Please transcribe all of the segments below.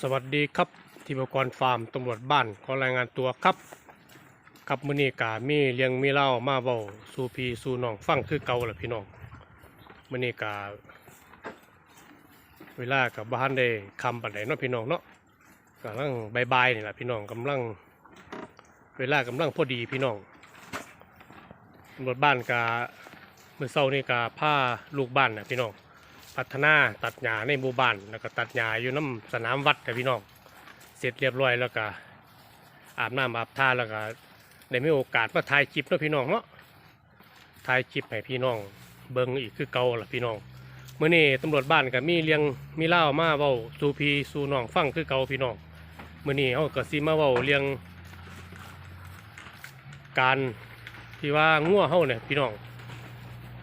สวัสดีครับทีมกรฟาร์มตำรวจบ้านขอรายงานตัวครับ ครับมือนี้กามีเลี้ยงมีเล่ามาเว้าสูพีสูน้องฟังคือเก่าแหละพี่น้องมือนี้กาเวลากับบ้านได้คำปานใดเนาะพี่น้องเนาะกำลังบายนี่แหละพี่น้องกำลัง เวลากำลังพอดีพี่น้องตำรวจบ้านกาเมื่อเช้านี่กาผ้าลูกบ้านนะพี่น้อง พัฒนาตัดหญ้าในหมู่บ้านแล้วก็ตัดหญ้าอยู่น้ำสนามวัดกับพี่น้องเสร็จเรียบร้อยแล้วก็อาบน้ำอาบท่าแล้วก็ได้มีโอกาสมาถ่ายคลิปนะพี่น้องเนาะถ่ายคลิปให้พี่น้อง เบิ่งอีกคือเก่าล่ะพี่น้องเมื่อนี้ตำรวจบ้านก็มีเลี้ยงมีเล่ามาเว้าสูพีสูน้องฟังคือเก่าพี่น้องเมื่อนี้เขาก็สิมาเว้าเลี้ยง การที่ว่างัวเฮาเนี่ยพี่น้อง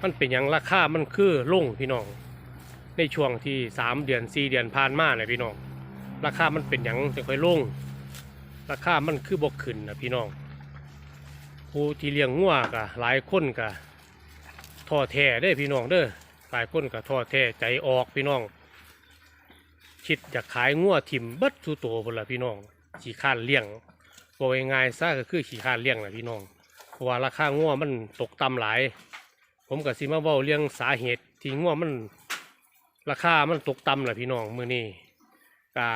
มันเป็นอย่างราคามันคือลงพี่น้อง ในช่วงที่สามเดือนสี่เดือนผ่านมาเนี่ยพี่น้อง ราคามันเป็นอย่างจะค่อยลง ราคามันคือบกขึ้นนะพี่น้อง ผู้ที่เลี้ยงงัวกะหลายคนกะท้อแท้ได้พี่น้องเด้อหลายคนกะท้อแท้ใจออกพี่น้องคิดอยากขายงัวถิ่มเบิดสู่ตัวพุ่นละพี่น้องขี่ข้านเลี้ยงบอกง่ายๆซะก็คือขี่ข้านเลี้ยงแหละพี่น้องเพราะว่าราคางัวมันตกต่ำหลาย ผมกับซิมาเว้าเรื่องสาเหตุที่งัวมัน ราคามันตกต่ำแหละพี่น้องมือนี้ก็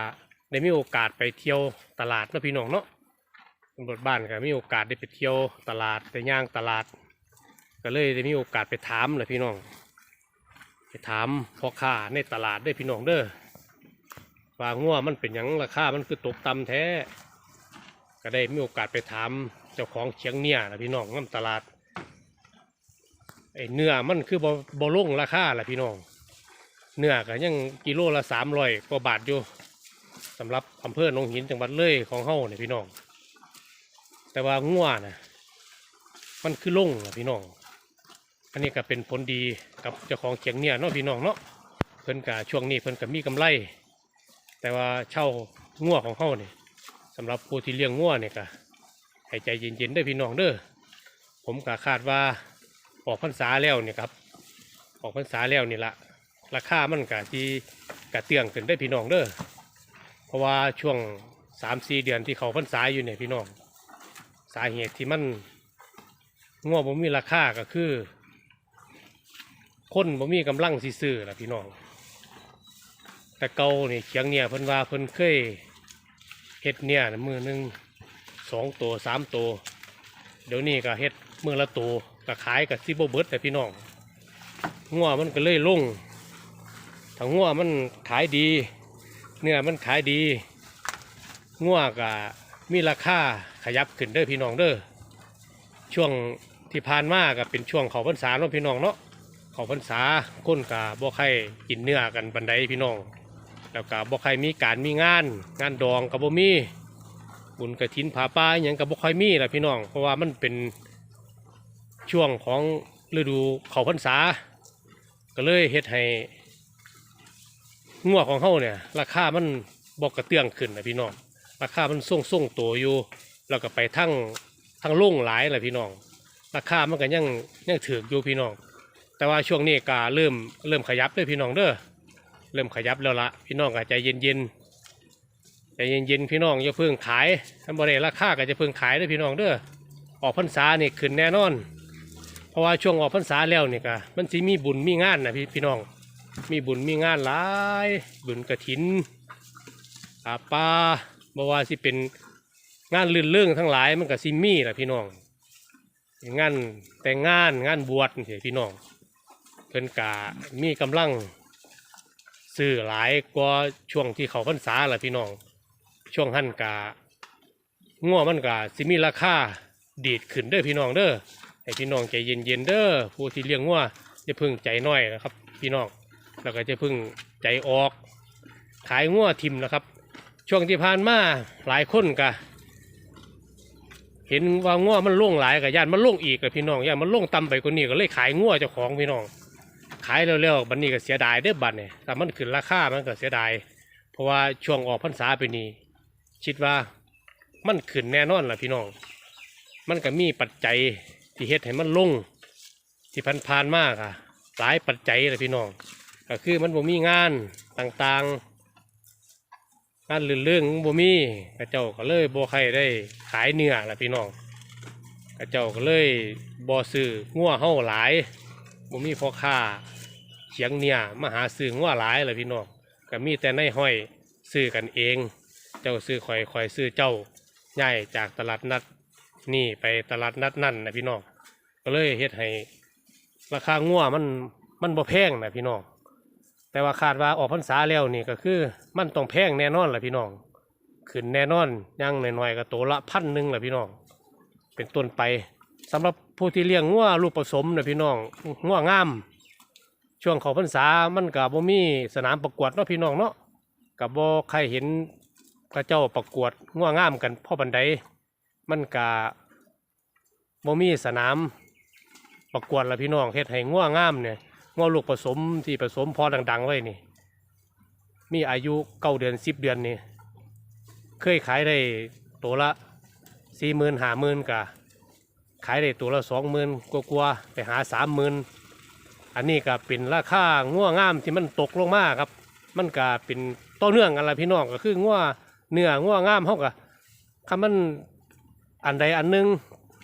ได้มีโอกาสไปเที่ยวตลาดนะพี่น้องเนาะตำรวจบ้านก็มีโอกาสได้ไปเที่ยวตลาดไปย่างตลาด ก็เลยได้มีโอกาสไปถามเลยพี่น้องไปถามพ่อค้าในตลาดได้พี่น้องเด้อว่างัวมันเป็นหยังราคามันคือตกต่ำแท้ ก็ได้มีโอกาสไปถามเจ้าของเชียงเนี่ยนะพี่น้องน้ำตลาดไอเนื้อมันคือบ่บ่ลงราคาแหละพี่น้อง เนื้อก็ยังกิโลละสามร้อยกว่าบาทอยู่สำหรับอำเภอหนองหินจังหวัดเลยของเฮาเนี่ยพี่น้อง แต่ว่างัวนะมันคือลงนะพี่น้อง อันนี้ก็เป็นผลดีกับเจ้าของเขียงเนี่ยเนาะพี่น้องเนาะเพิ่นกะช่วงนี้เพิ่นก็มีกำไร แต่ว่าเช่างัวของเฮาเนี่ยสำหรับผู้ที่เลี้ยงงัวเนี่ยก็ให้ใจเย็นๆเด้พี่น้องเด้อผมก็คาดว่าออกพรรษาแล้วเนี่ยครับ ออกพรรษาแล้วนี่ละ ราคามันกะที่กะเตืองขึ้นได้พี่น้องเด้อเพราะว่าช่วงสามสี่เดือนที่เขาพรรษายอยู่เนี่ยพี่น้อง สาเหตุที่มันง่วบ่มีราคาก็คือ คนบ่มีกำลังสิซื้อล่ะพี่น้อง แต่เก่านี่เขียงเนี่ยเพิ่นว่าเพิ่นเคยเฮ็ดเนี่ยมือหนึ่งสองตัวสามตัวเดี๋ยวนี้ก็เฮ็ดมือละตัวก็ขายกับซิบเบิร์ดแต่พี่น้องงัวมันก็เลยลง ถ้างัวมันขายดี เนื้อมันขายดีงัวก็มีราคาขยับขึ้นเด้อพี่น้องเด้อช่วงที่ผ่านมาก็เป็นช่วงเขาพรรษาเนาะพี่น้องเนาะเขาพรรษาคนกะบ่ใครกินเนื้อกันบันไดพี่น้อง แล้วก็บ่ใครมีการมีงาน งานดองกับบ่มีบุญกระถินผาป้าอย่างกับบ่ค่อยมีละพี่น้อง เพราะว่ามันเป็นช่วงของฤดูเขาพรรษา ก็เลยเฮ็ดให้ งัวของเฮาเนี่ย ราคามันบอกกระเตื้องขึ้นนะพี่น้อง ราคามันส่งส่งตัวอยู่แล้วก็ไปทั้งทั้งลงหลายแหละพี่น้อง ราคามันก็ยังยังถืออยู่พี่น้อง แต่ว่าช่วงนี้ก็เริ่มเริ่มขยับเลยพี่น้องเด้อ เริ่มขยับแล้วละพี่น้องก็ใจเย็นเย็นใจเย็นเย็นๆพี่น้องอย่าเพิ่งขายถ้าบ่ได้ราคาก็จะเพิ่งขายเด้อพี่น้องเด้อ ออกพรรษานี่ขึ้นแน่นอน เพราะว่าช่วงออกพรรษาแล้วนี่ก็มันสิมีบุญมีงานนะพี่พี่น้อง มีบุญมีงานหลาย บุญกระถินอาปาบ่ว่าสิเป็นงานลื่นเรื่องทั้งหลายมันก็สิมี่แหละพี่น้องงานแต่งงานงานบวชนี่สิพี่น้องเพิ่นกะมีกำลังซื้อหลายกว่าช่วงที่เขาพรรษาแหละพี่น้อง ช่วงหั่นกะงัวมันกะสิมีราคาดีดขึ้นเด้อพี่น้องเด้อให้พี่น้องใจเย็นๆเด้อผู้ที่เลี้ยงวัวจะพึ่งใจน้อยนะครับ พี่น้อง แล้วก็จะพึ่งใจออก ขายงัวทิมนะครับ ช่วงที่ผ่านมาหลายคนกะเห็นว่างัวมันล่วงหลายกับย่านมันล่วงอีกกับพี่น้องย่านมันล่วงต่ำไปกว่านี้ก็เลยขายงัวเจ้าของพี่น้อง ขายเร็วๆบัดนนี้ก็เสียดายเด้อบัดเนี่ยแต่มันขึ้นราคามันก็เสียดาย เพราะว่าช่วงออกพรรษาไปนี้คิดว่ามันขึ้นแน่นอนล่ะพี่น้อง มันก็มีปัจจัยที่เฮ็ดให้มันลงที่พันพานๆมากอะหลายปัจจัยเลยพี่น้อง ก็คือมันบ่มีงานต่างๆงอันลื่นเรื่องบ่มีกระเจ้าก็เลยบ่ใครได้ขายเนื้อละพี่น้องกระเจ้าก็เลยบ่ซื้องัวเฮาหลายบ่มีพ่อค้าเฉียงเนื้อมาหาซื้องัวหลายละพี่น้องก็มีแต่ในห้อยซื้อกันเอง เจ้าซื้อข่อยข่อยซื้อเจ้าย้ายจากตลาดนัดนี่ไปตลาดนัดนั่นนะพี่น้องก็เลยเฮ็ดให้ราคางัวมันมันบ่แพงนะพี่น้อง แต่ว่าคาดว่าออกพรรษาแล้วนี่ก็คือ มันต้องแพงแน่นอนแหละพี่น้อง ขึ้นแน่นอนยังหน่อยๆก็ตัวละพันหนึ่งแหละพี่น้อง เป็นต้นไปสำหรับผู้ที่เลี้ยงงัวลูกผสมนะพี่น้องงัวงาม ช่วงเของพรรษามันกับบ่มีสนามประกวดเนาะพี่น้องเนาะกับบ่ใครเห็นพระเจ้าประกวดงัวงามกันพ่อบันไดมันกะบ่มีสนามประกวดละพี่น้องเฮ็ดให้งัวงามเนี่ย งอลูกผสมที่ผสมพอดัง ๆ ไว้นี่ มีอายุเก้าเดือนสิบเดือนนี่ เคยขายได้ตัวละสี่หมื่นห้าหมื่นกะขายได้ตัวละสองหมื่นกว่าๆไปหาสามหมื่นอันนี้ก็เป็นราคาง่วงามที่มันตกลงมาครับ มันก็เป็นต่อเนื่องกันละพี่น้องก็คือง่วเนื้อง่วงามเท่ากับคำมันอันใดอันหนึง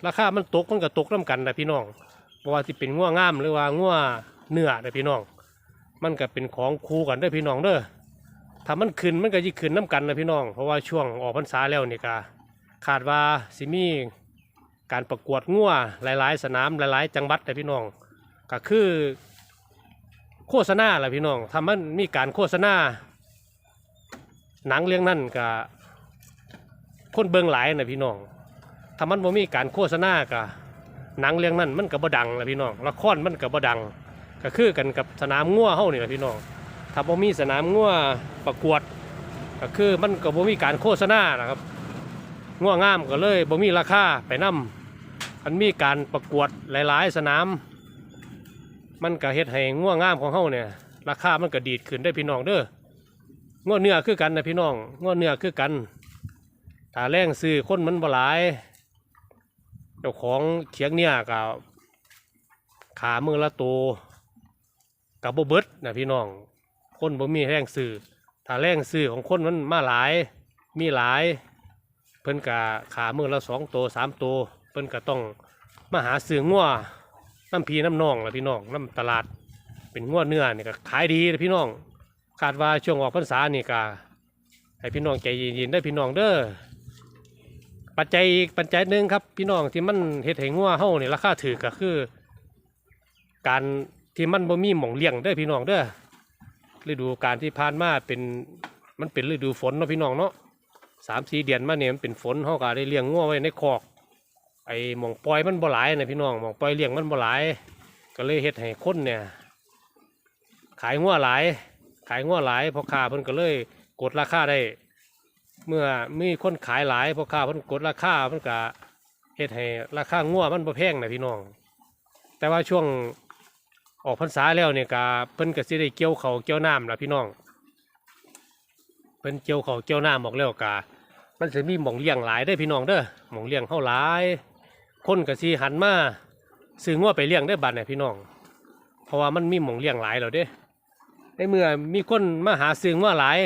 ราคามันตกมันก็ตกน้ากันนะพี่น้องเพราะว่าที่เป็นง่วงามหรือว่าง่ว เนื้อเด้อพี่น้อง มันก็เป็นของคู่กันเด้อพี่น้องเด้อถ้ามันขึ้นมันก็ยิ่ขึ้นน้กันนะพี่น้อง เพราะว่าช่วงออกพรรษาแล้วนี่ก็คาดว่าสิมีการประกวดง่วหลาย ๆ สนามหลาย ๆ จังหวัดเด้อพี่น้อง ก็คือ โฆษณาแหละพี่น้องถ้ามันมีการโฆษณา หนังเรื่องนั้นก็คนเบิงหลายนะพี่น้องถ้ามันบ่มีการโฆษณาก็หนังเรื่องนั้นมันก็บ่ดังละพี่น้องละครมันก็บ่ดัง ก็คือกันกับสนามงัวเฮานี่แหละพี่น้องถ้าบ่มีสนามงัวประกวด ก็คือมันก็บ่มีการโฆษณานะครับงัวงามก็เลยบ่มีราคาไปนํมันมีการประกวดหลาย ๆ สนาม มันก็เฮ็ดให้งัวงามของเฮาเนี่ย ราคามันก็ดีดขึ้นได้พี่น้องเด้องัวเนื้อคือกันนะพี่น้องงัวเนื้อคือกันถ้าแรงซื้อคนมันบ่หลายเจ้าของเขียงเนี่ยกับขามือละโตว กับโบเบิดนะพี่น้อง คนบ่มีแรงซื้อถ้าแรงซื้อของคนมันมาหลาย มีหลาย เพิ่นกะขามือละสองโตวสามโตวเพิ่นก็ต้องมาหาซื้องัวน้ำพีน้ำนองละพี่น้องน้ำตลาด เป็นงัวเนื้อนี่ก็ขายดีนะพี่น้องคาดว่าช่วงออกพรรษานี่ก็ให้พี่น้องใจเย็นๆได้พี่น้องเด้อปัจจัยอีกปัจจัยหนึ่งครับ พี่น้องที่มันเฮ็ดให้งัวเฮาเนี่ยราคาถือก็คือ การ ที่มันบ่มีหม่องเลี้ยงเด้อพี่น้องเด้อฤดูการที่ผ่านมาเป็นมันเป็นฤดูฝนเนาะพี่น้องเนาะสามสี่เดือนมาเนี่ยมันเป็นฝนเฮาก็ได้เลี้ยงงัวไว้ในคอก ไอ้หม่องปล่อยมันบ่หลายนะพี่น้องหม่องปล่อยเลี้ยงมันบ่หลาย ก็เลยเฮ็ดให้คนเนี่ย ขายงัวหลาย ขายงัวหลายพอค้าเพิ่นก็เลยกดราคาได้ เมื่อมีคนขายหลายพอค้าเพิ่นกดราคาเพิ่นก็เฮ็ดให้ราคางัวมันบ่แพงนะพี่น้อง แต่ว่าช่วง ออกพรรษาแล้วเนี่ยก็เพิ่นก็สิได้เกี่ยวเขาเกี่ยวน้ำล่ะพี่น้อง เพิ่นเกี่ยวเขาเกี่ยวน้ำออกแล้วก็มันสิมีหม่องเลี้ยงหลายเด้พี่น้องเด้อหม่องเลี้ยงเฮาหลาย คนก็สิหันมาซื้องัวไปเลี้ยงได้บัดเนี่ยพี่น้อง เพราะว่ามันมีหม่องเลี้ยงหลายแล้วเด้ในเมื่อมีคนมาหาซื้องัวหลาย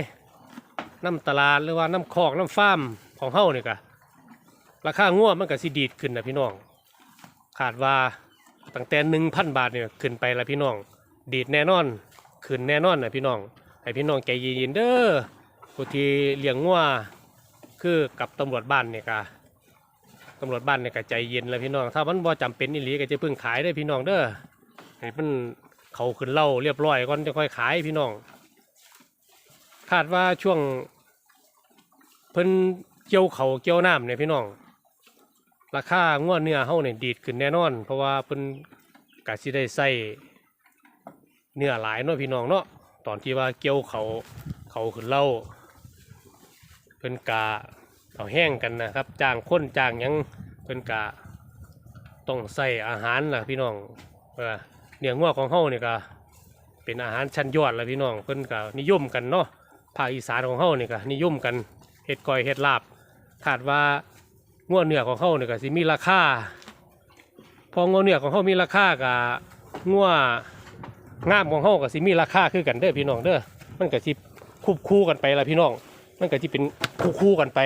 น้ำตลาดหรือว่าน้ำคอกน้ำฟาร์มของเฮานี่ก็ราคางัวมันก็สิดีดขึ้นนะพี่น้อง ขาดว่า ตั้งแต่หนึ่งพันบาทเนี่ยขึ้นไปละพี่น้อง ดีดแน่นอนขึ้นแน่นอนนะพี่น้องให้พี่น้องใจเย็นๆเด้อผู้ที่เลี้ยงงัวคือกับตำรวจบ้านเนี่ยก็ตำรวจบ้านเนี่ยก็ใจเย็นแล้วพี่น้อง ถ้ามันบ่จำเป็นอีหลีก็จะเพิ่งขายได้พี่น้องเด้อให้มันเขาขึ้นเล่าเรียบร้อยก่อนจะค่อยขายพี่น้อง คาดว่าช่วงเพิ่นเกี่ยวเขาเกี่ยวน้ำเนี่ยพี่น้อง ราคางัวเนื้อเฮาเนี่ยดีดขึ้นแน่นอน เพราะว่าเพิ่นกะสิได้ใส่เนื้อหลายเนาะพี่น้องเนาะตอนที่ว่าเกี่ยวเขาเขาขึ้นเล่าเพิ่นกะเอาแห้งกันนะครับจ้างคนจ้างยังเพิ่นกะต้องใส่อาหารล่ะพี่น้องเออเนื้องัวของเฮาเนี่ยก็เป็นอาหารชั้นยอดละพี่น้องเพิ่นกะนิยมกันเนาะภาคอีสานของเฮานี่ก็นิยมกันเฮ็ดก้อยเฮ็ดลาบคาดว่า งัวเนื้อของเฮาเนี่ก็สิมีราคาพองัวเนื้อของเฮามีราคาก็งัวงามของเฮาก็สิมีราคาคือกันเด้อพี่น้องเด้อมันก็สิควบคู่กันไปละพี่น้อง มันก็ที่เป็นคู่ๆกันไป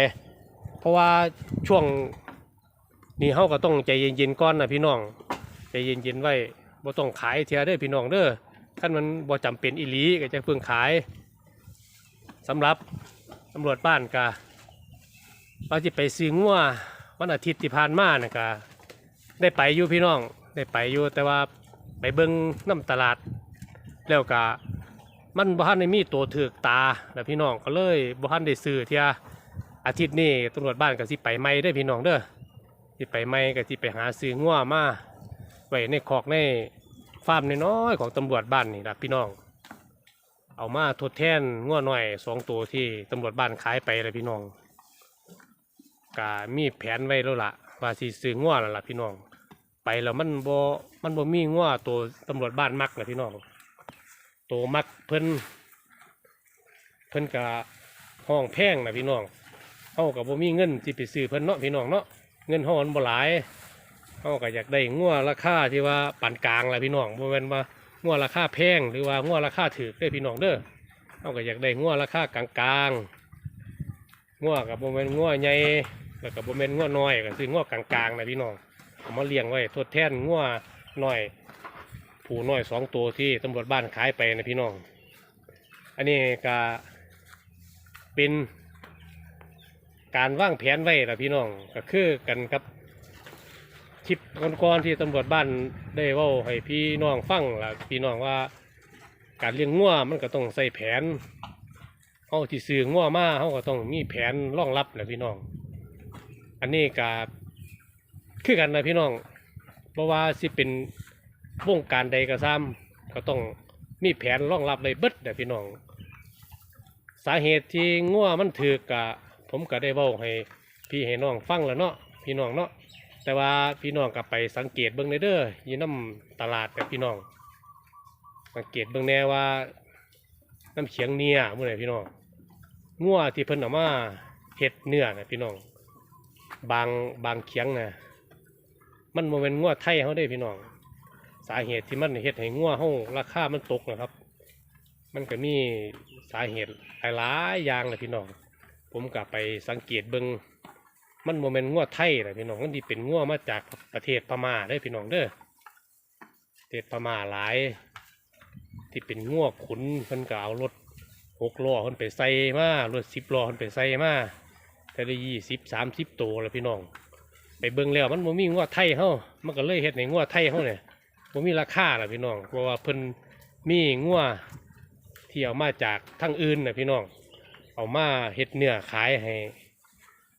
เพราะว่าช่วงนี้เฮาก็ต้องใจเย็นๆก่อนนะพี่น้องใจเย็นๆไว้บ่ต้องขายเทียเด้อพี่น้องเด้อคันมันบ่จำเป็นอีหลีก็จะเพิ่งขายสำหรับตำรวจบ้านก็ว่าสิไปซื้องัว วันอาทิตย์ที่ผ่านมาน่ะก็ได้ไปอยู่พี่น้องได้ไปอยู่แต่ว่าไปเบิ่งน้ำตลาด แล้วก็มันบ่ทันได้มีตัวถือกตาแล้วพี่น้องก็เลยบ่ทันได้ซื้อเทียอาทิตย์นี้ตำรวจบ้านก็สิไปไม่ได้พี่น้องเด้อสิไปไม่ก็สิไปหาซื้องัวมาไว้ในคอกในฟาร์มน้อยๆของตำรวจบ้านนี่ละพี่น้อง เอามาทดแทนงัวหน่อยสองตัวที่ตำรวจบ้านขายไปเลยพี่น้อง ก็มีแผนไว้แล้วล่ะว่าสิซื้องัวแล้วล่ะพี่น้อง ไปแล้วมันบ่มันบ่มีงัวตัวตำรวจบ้านมักนะพี่น้องตัวมักเพิ่นเพิ่นก็ห้องแพงนะพี่น้องเฮากับบ่มีเงินสิไปซื้อเพิ่นเนาะพี่น้องเนาะเงินเฮามันบ่หลายเฮาก็อยากได้งัวราคาที่ว่าปานกลางแหละพี่น้องบ่แม่นว่างัวราคาแพงหรือว่างัวราคาถูกเด้อพี่น้องเด้อเฮาก็อยากได้งัวราคา กลางๆงัวก็บ่แม่นงัวใหญ่ แล้วก็บ่แม่นงัวน้อยก็คืองัวกลางๆนะพี่น้องเอามาเลี้ยงไว้ทดแทนงัวน้อยผู้น้อยสองตัวที่ตำรวจบ้านขายไปนะพี่น้อง อันนี้ก็เป็นการว่างแผนไว้ล่ะพี่น้องก็คือกันกับคลิปก่อนๆที่ตำรวจบ้านได้เว่าให้พี่น้องฟังล่ะพี่น้องว่าการเลี้ยงงัวมันก็ต้องใส่แผนเอาที่ซื้องัวมาเขาก็ต้องมีแผนรองรับแหละพี่น้อง อันนี้ก็คือกันนะพี่น้องเพราะว่าสิเป็นวงการใดก็ซ้ำก็ต้องมีแผนรองรับเลยเบิดนะพี่น้อง สาเหตุที่งัวมันถือกกะผมก็ได้เว้าให้พี่ให้น้องฟังแล้วเนาะพี่น้องเนาะแต่ว่าพี่น้องก็ไปสังเกตเบิ่งในเด้อยี่น้ำตลาดกับพี่น้อง สังเกตเบิ่งแน่ว่าน้ำเขียงเนียมื่อไหร่พี่น้องงัวที่เพิ่นเอามาเฮ็ดเนื้อนะพี่น้อง บางบางเขียงนะมันโมเป็นงัวไทยเขาได้พี่น้อง สาเหตุที่มันเฮ็ดให้งัวเฮาราคามันตกนะครับ มันก็มีสาเหตุหลายอย่างเลยพี่น้อง ผมก็ไปสังเกตเบิงมันโมเมนต์งัวไทยนะพี่น้องมันที่เป็นงัวมาจากประเทศพม่าได้พี่น้องเด้อประเทศพม่าหลาย ที่เป็นงัวขุนเพิ่นก็เอารถหกล้อเพิ่นไปใส่มารถสิบล้อเพิ่นไปใส่มา แต่ได้ยี่สิบสามสิบตัวแล้วพี่น้อง ไปเบิ่งแล้วมันโมมีงัวไทยเฮามันก็เลยเฮ็ดในงัวไทยเฮาเนี่ยโมมีราคาล่ะพี่น้องเพราะว่าเพิ่นมีงัวที่เอามาจากทางอื่นนะพี่น้อง เอามาเฮ็ดเนื้อขายให้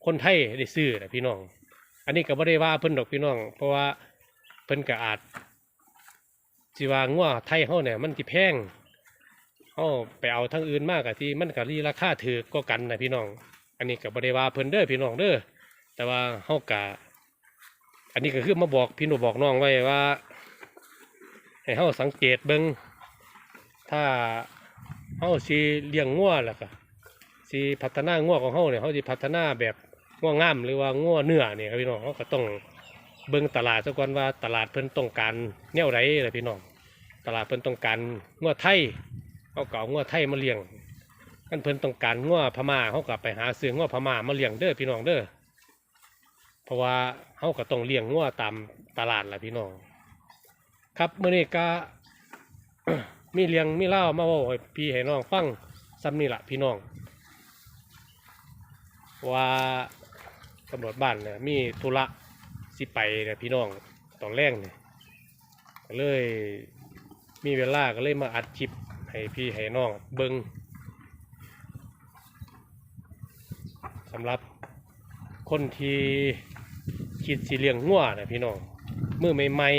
คนไทยได้ซื้อนะพี่น้อง อันนี้ก็บ่ได้ว่าเพิ่นดอกพี่น้อง เพราะว่าเพิ่นก็อาจสิว่างัวไทยเฮาเนี่ยมันสิแพงเฮาไปเอาทางอื่นมากกะที่มันก็รีราคาถือก็กันนะพี่น้อง อันนี้ก็บ่ได้ว่าเพิ่นเด้อพี่น้องเด้อแต่ว่าเฮากะอันนี้ก็คือมาบอกพี่น้องบอกน้องไว้ว่า ให้เฮาสังเกตเบิ่งถ้าเฮาสิเลี้ยงงัวแล้วก็สิพัฒนางัวของเขาเนี่ยเขาสิพัฒนาแบบงัวงามหรือว่างัวเนื้อเนี่ยครับพี่น้องเขาก็ต้องเบิ่งตลาดซะก่อนว่าตลาดเพิ่นต้องการแนวไรล่ะพี่น้อง ตลาดเพิ่นต้องการงัวไทยเขาก็เอางัวไทยมาเลี้ยง กันเพิ่นต้องการงัวพม่าเขาก็ไปหาซื้องัวพม่ามาเลี้ยงเด้อพี่น้องเด้อเพราะว่าเขาก็ต้องเลี้ยงงัวตามตลาดล่ะพี่น้อง ครับเมื้อนี้ก็มีเลี้ยงมีเล่ามาว่าพี่ให้น้องฟังซ้ำนี่ล่ะพี่น้อง ว่าตำรวจบ้านเนี่ยมีธุระสิไปเนี่ยพี่น้องตอนแรกเนี่ยก็เลยมีเวลาก็เลยมาอัดคลิปให้พี่ให้น้องเบิ้ง สำหรับคนที่คิดสิเลี้ยงงัวนะพี่น้องเมื่อใหม่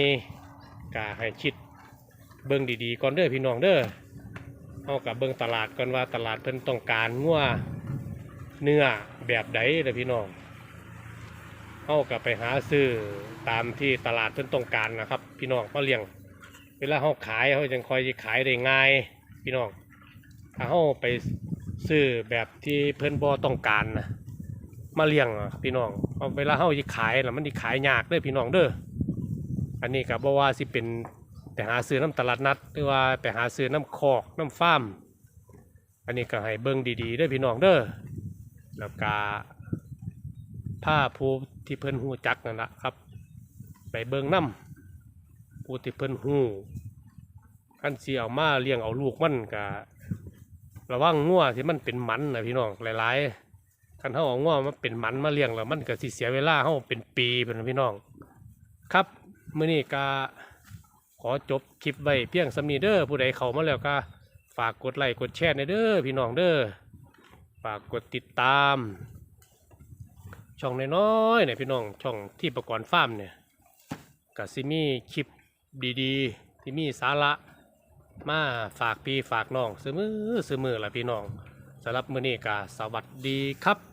ๆก็ให้คิดเบิงดีๆก่อนเด้อพี่น้องเด้อเอากับเบิงตลาดก่อนว่าตลาดเพิ่นต้องการงัวเนื้อแบบใดเลยพี่น้องเขากับไปหาซื้อตามที่ตลาดเพิ่นต้องการนะครับ พี่น้องเขาเลี้ยง เวลาเขาขายเขาจังคอยจะขายได้ง่าย พี่น้องถ้าเขาไปซื้อแบบที่เพิ่นบ่ต้องการนะ มาเลี้ยงอะพี่น้องเอาเวลาเขาจะขายแล้วมันจะขายยากเด้อพี่น้องเด้ออันนี้ก็บ่ว่าสิเป็นไปหาซื้อน้ำตลาดนัด หรือว่าไปหาซื้อน้ำคอกน้ำฟาร์มอันนี้ก็ให้เบิ่งดีๆเด้อพี่น้องเด้อแล้วก็ผ้าผู้ที่เพิ่นหูจักนั่นละครับ ไปเบิ่งน้ำผู้ที่เพิ่นหูคันสิเอามาเลี้ยงเอาลูกมันก็ระวังงัวที่มันเป็นมันนะพี่น้องหลายๆ คันเฮาเอางัวมาเป็นมันมาเลี้ยงแล้วมันก็สิเสียเวลาเฮาเป็นปีเป็นนพี่น้อง ครับมื้อนี้ก็ขอจบคลิปไว้เพียงสำนีเด้อผู้ใดเข้ามาแล้วก็ฝากกดไลค์กดแชร์ในเด้อพี่น้องเด้อฝากกดติดตาม ช่องน้อยๆเนี่ยพี่น้องช่องที่ประกอบฟาร์มเนี่ยก็สิมีคลิปดีๆ ที่มีสาระมาฝากพี่ฝากน้องเสมอเสมอละพี่น้องสำหรับมื้อนี้ก็สวัสดีครับ